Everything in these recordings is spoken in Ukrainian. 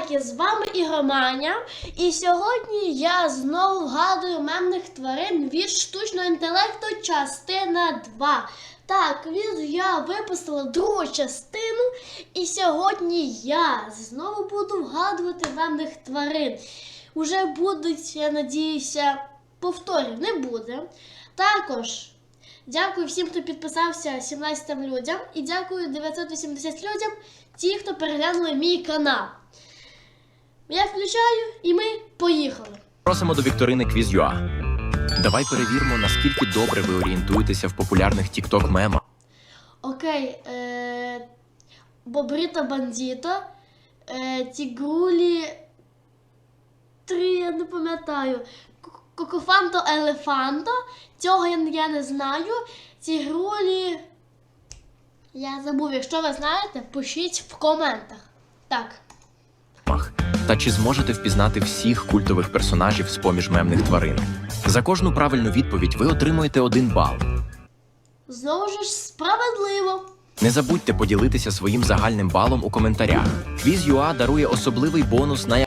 лайки! З вами Ігроманя. І сьогодні я знову вгадую мемних тварин від штучного інтелекту частина 2. Так, від я випустила другу частину, і сьогодні я знову буду вгадувати мемних тварин. Уже будуть, я надіюся, повторів не буде. Також Дякую всім, хто підписався 17 людям. І дякую 980 людям, ті, хто переглянули мій канал. Я включаю і ми поїхали. Просимо до вікторини Quiz.ua. Давай перевіримо, наскільки добре ви орієнтуєтеся в популярних TikTok мемах. Окей. Е- Бобріто Бандіто. Е- Тігрулі. Три, я не пам'ятаю. Кокофанто Елефанто. Цього я, не знаю. Тігрулі. Я забув, якщо ви знаєте, пишіть в коментах. Так. Та чи зможете впізнати всіх культових персонажів з поміж мемних тварин? За кожну правильну відповідь ви отримуєте один бал. Знову ж справедливо. Не забудьте поділитися своїм загальним балом у коментарях. Quiz.ua дарує особливий бонус на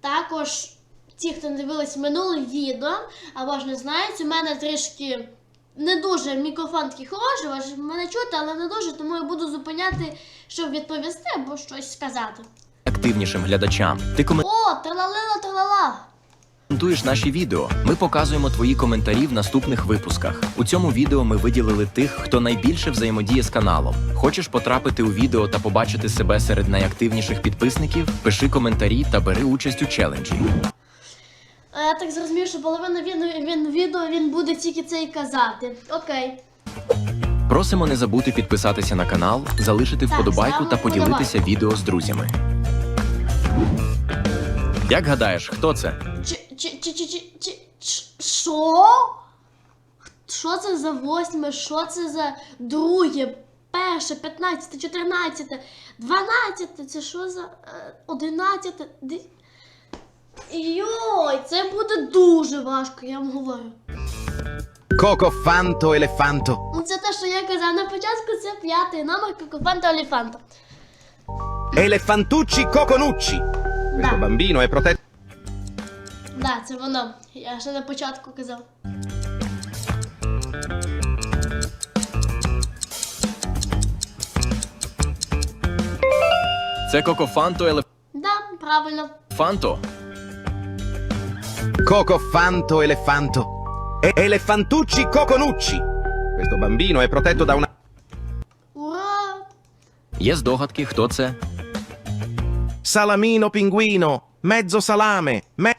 Також ті, хто не дивились минуле відео, або ж не знають, у мене трішки не дуже мікрофон такий хороший, ж мене чути, але не дуже, тому я буду зупиняти, щоб відповісти або щось сказати. Активнішим глядачам. Ти О, тралалила тралала. коментуєш наші відео. Ми показуємо твої коментарі в наступних випусках. У цьому відео ми виділили тих, хто найбільше взаємодіє з каналом. Хочеш потрапити у відео та побачити себе серед найактивніших підписників? Пиши коментарі та бери участь у челенджі. А Я так зрозумів, що половина він, він відео він буде тільки це і казати. Окей. Просимо не забути підписатися на канал, залишити Так, вподобайку ставимо та поділитися вподобайку. відео з друзями. Як гадаєш, хто це? Чи, чи, чи, чи, чи, чи, що? Що це за восьме? Що це за друге? Перше, п'ятнадцяте, чотирнадцяте, дванадцяте, це що за е, одинадцяте? Ди- Йой, це буде дуже важко, я вам говорю. Elefanto. Ну це те, що я казав на початку, це п'ятий номер Кокофанта Оліфанта. Elefantucci Coconucci. Questo bambino è protetto. Да, це воно. Я ще на початку казав. Це Кокофанто Да, правильно. Елефанто. Coco Elefanto. E- Elefantucci Coconucci. Questo bambino è protetto da una. Ура! Є здогадки, хто це? Salamino pinguino. Mezzo salame. Me-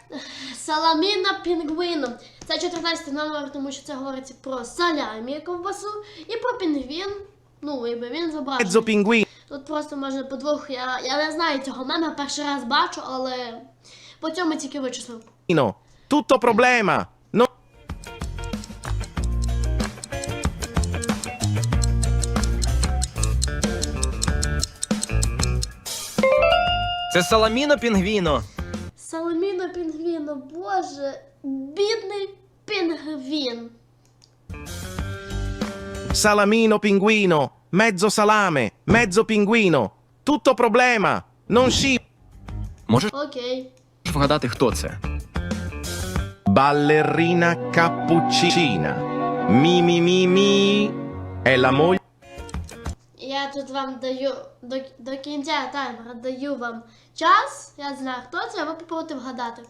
Саламіна пінгвіном. Це 14 номер, тому що це говориться про салямі ковбасу і про пінгвін. Ну, якби він mezzo зображений. pinguino. Тут просто може по двох. Я, я не знаю цього мема, перший раз бачу, але по цьому тільки вичислив. Tutto problema. No. Це Саламіно Пінгвіно. Саламіна пінгвіно, боже, бідний пінгвін. Salamino pinguino. Mezzo salame. Mezzo pinguino. Tutto problema. Non sci. Можеш Окей. вгадати, хто це? Ballerina cappuccina. Mi mi mi mi. È la moglie. Я тут вам даю до, до кінця таймера даю вам час. Я знаю, хто це, а ви попробуйте вгадати.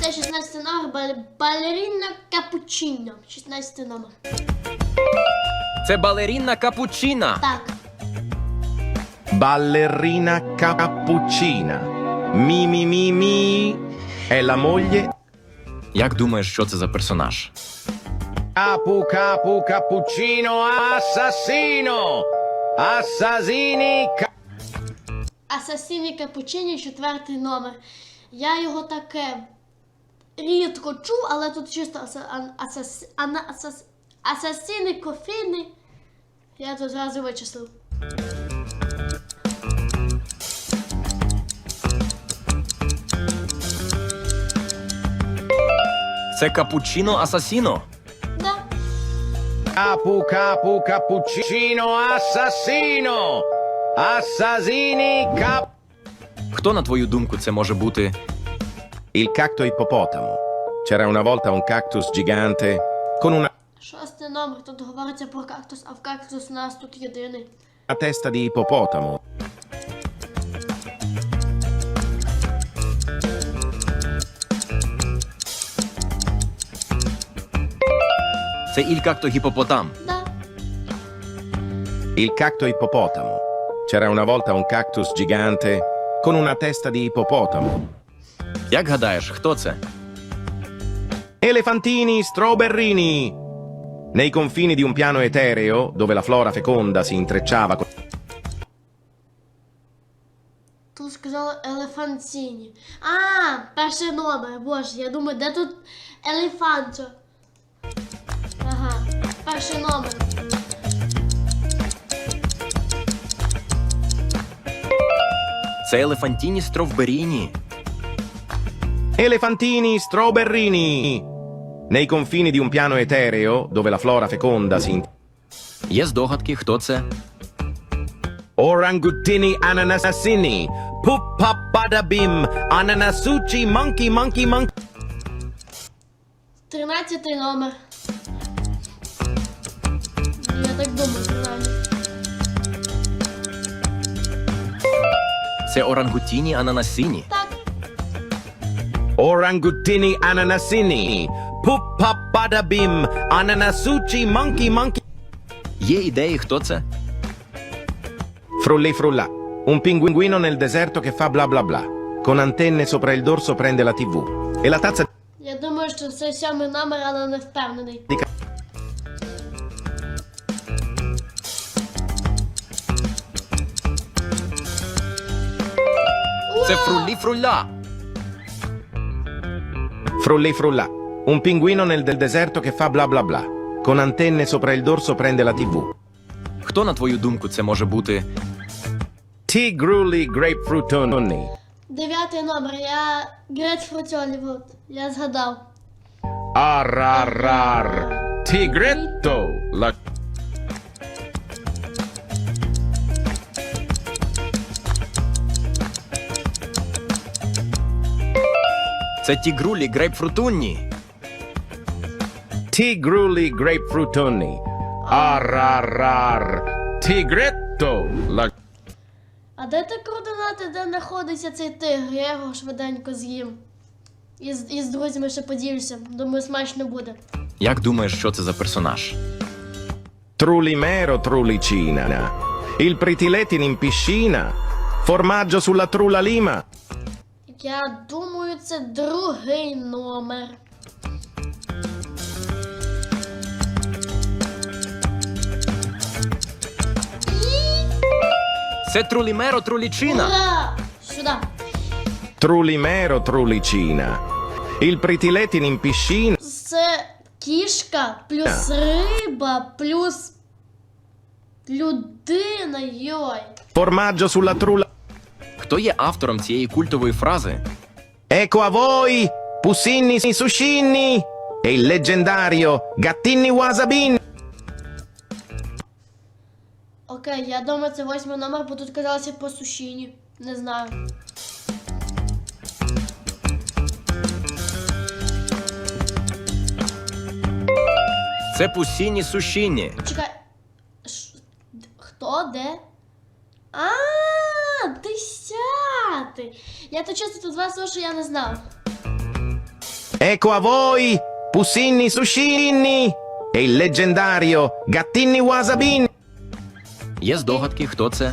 Це 16 номер бал- балеріна капучино. 16 номер. Це балеріна Капучіна. Так. Ballerina cappuccina. Mi mi mi mi. È la moglie. Як думаєш, що це за персонаж? Capu capu cappuccino assassino. Assassini. ca- Асасіні Капучині, четвертий номер. Я його таке рідко чув, але тут чисто аса, асас, асас, асасіни кофіни. Я тут зразу вичислив. Це Капучино Асасіно. Да. Capu capu cappuccino assassino! Assassini cap... Хто, на твою думку, це може бути? Il cacto ippopotamo. C'era una volta un cactus gigante con una Шостий номер. Тут говориться про кактус, а в кактус у нас тут єдиний. testa di ippopotamo. Це Ількакто гіпопотам. Да. Il cacto ippopotamo. C'era una volta un cactus gigante con una testa di ippopotamo. Як гадаєш, хто це? Elefantini strawberrini! Nei confini di un piano etereo, dove la flora feconda si intrecciava con Тут сказали елефантіні. А, перший номер. Боже, я думаю, де тут елефанчо? Перший номер. Це Елефантіні Стровберіні. Elefantini strawberrini! Nei confini di un piano etereo, dove la flora feconda si Є здогадки, хто це? Orangutini ananasassini. Puppa badabim. Ananasuchi monkey monkey monkey. Тринадцятий номер. Я так думаю, принаймні. Це Орангутіні Ананасіні. Так, Orangutini ananassini. Puppa badabim. Ananasuchi monkey monkey. Є ідеї, хто це? Frulli frulla. Un pinguino nel deserto che fa bla bla bla. Con antenne sopra il dorso prende la tv. E la tazza я думаю, що це сьомий номер, але не впевнений. di Це Фруллі Фрулля. Frulli frulla. Un pinguino nel del deserto che fa bla bla bla. Con antenne sopra il dorso prende la tv. Хто, на твою думку, це може бути? Tigrulli grapefruitoni. Дев'ятий номер. Я Грейпфрут Олівуд. Я згадав. Arrarar. Tigretto. La Це Тігрулі Грейпфрутунні. Grapefruitoni. Arrarar. Tigretto. La А де ти координати, де знаходиться цей тигр? Я його швиденько з'їм. І з, і з друзями ще поділюся. Думаю, смачно буде. Як думаєш, що це за персонаж? Trullimero trullicina. Il pritiletin in piscina. Formaggio sulla trulla lima. Я думаю, це другий номер. Це Трулімеро Трулічина. Ура! Сюди. Trullimero trullicina. Il pritiletin in piscina. Це кішка, плюс риба, плюс людина. Йой. Formaggio sulla trulla. Хто є автором цієї культової фрази? Ecco a voi, Pussinni Suscinni e il leggendario Wasabin. Окей, я думаю, це восьмий номер, бо тут казалося по сушіні. Не знаю. Це Пусіні Сушіні. Чекай. Ш- Хто? Де? А, десятий. Я то чесно тут два слова, що я не знав. Ecco a voi, Pussinni Suscinni e il leggendario Gattinni Wasabin. Є здогадки, хто це?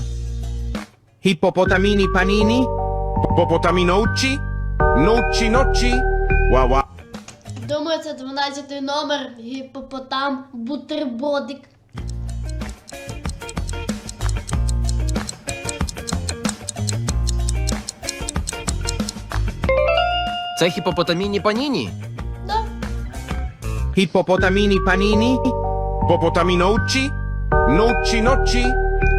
Ippopotamini panini? Popotaminocci? Nocci nocci? Wow wow. Думаю, це 12 номер. Гіпопотам, бутербродик. Це хіпопотаміні паніні. Да. Ippopotamini panini? Popotaminocci? Nocci nocci?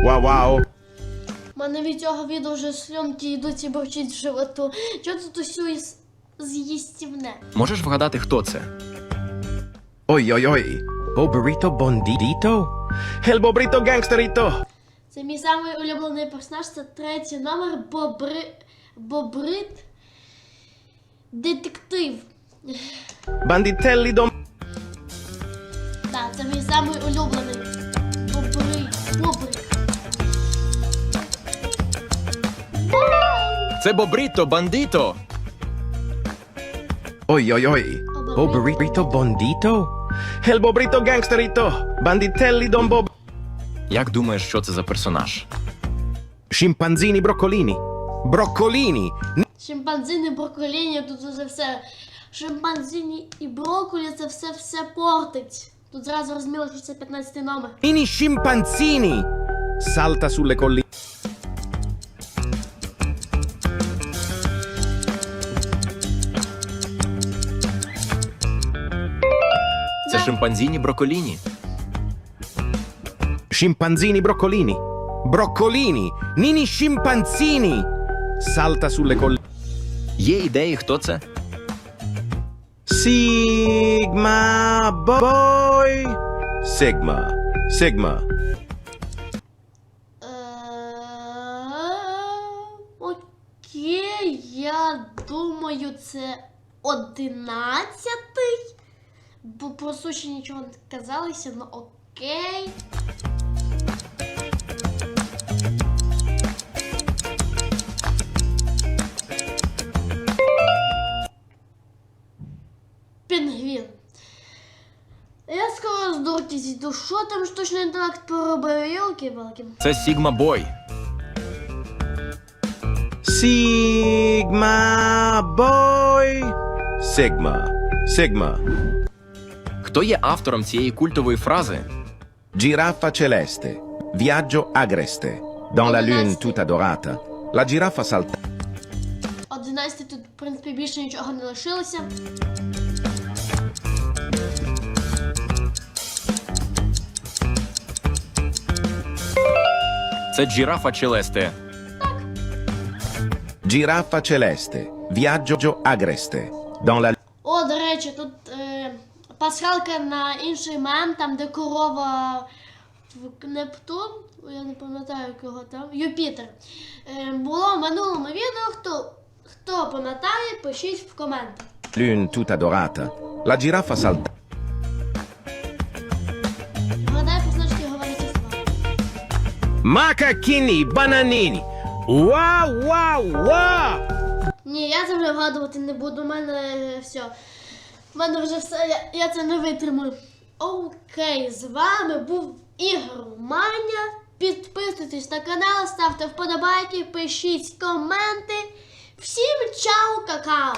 Wow wow. У мене від цього відео вже слюнки йдуть і борчить в животу. Чого тут усю із... з'їстівне? Можеш вгадати, хто це? Oi. Boberito Bondito? El Bobrito Gangsterito! Це мій самий улюблений персонаж, це третій номер Бобри... Бобрит Детектив. Banditelli Dom... Так, це мій самий улюблений. Бобри. Бобрик. Це Бобрито, бандито. Oi! Boberito Bondito? El Bobrito Gangsterito! Banditelli Don Bob... Як думаєш, що це за персонаж? Scimpanzini Broccolini! Broccolini! Шимпанзини, брокколіні, тут уже все. Шимпанзині і брокколі це все все портить. Тут зразу розуміло, що це 15 номер. Mini scimpanzini! Salta sulle colline. Це шимпанзіні броколіні. Scimpanzini broccolini. Broccolini. Nini scimpanzini. Salta sulle colline. Є ідеї, хто це? Sigma boy. Sigma. Sigma. Е, Окей, я думаю, це одинадцятий. Бо про суші нічого не казалося, ну окей. Там штучний інтелект поробив? Йолки балки Це Сігма Бой. Sigma boy. Sigma. Sigma. Хто є автором цієї культової фрази? Giraffa celeste. Viaggio agreste. Dans la lune tutta dorata. La giraffa salta. 11 тут, в принципі, більше нічого не лишилося. Це Джірафа Челесте. Giraffa celeste. Viaggio agreste. Dans la О, до речі, тут е, пасхалка на інший мем, там де корова в Нептун, я не пам'ятаю кого там, Юпітер. Е, було в минулому відео. Хто, хто пам'ятає, пишіть в коменти. lune tutta dorata. La giraffa salta. Macacchini bananini. Wow, wow, wow. Ні, я це вже вгадувати не буду. У мене е, все. У мене вже все, я, я це не витримую. Окей, з вами був Ігор Маня. Підписуйтесь на канал, ставте вподобайки, пишіть коменти. Всім чао, какао!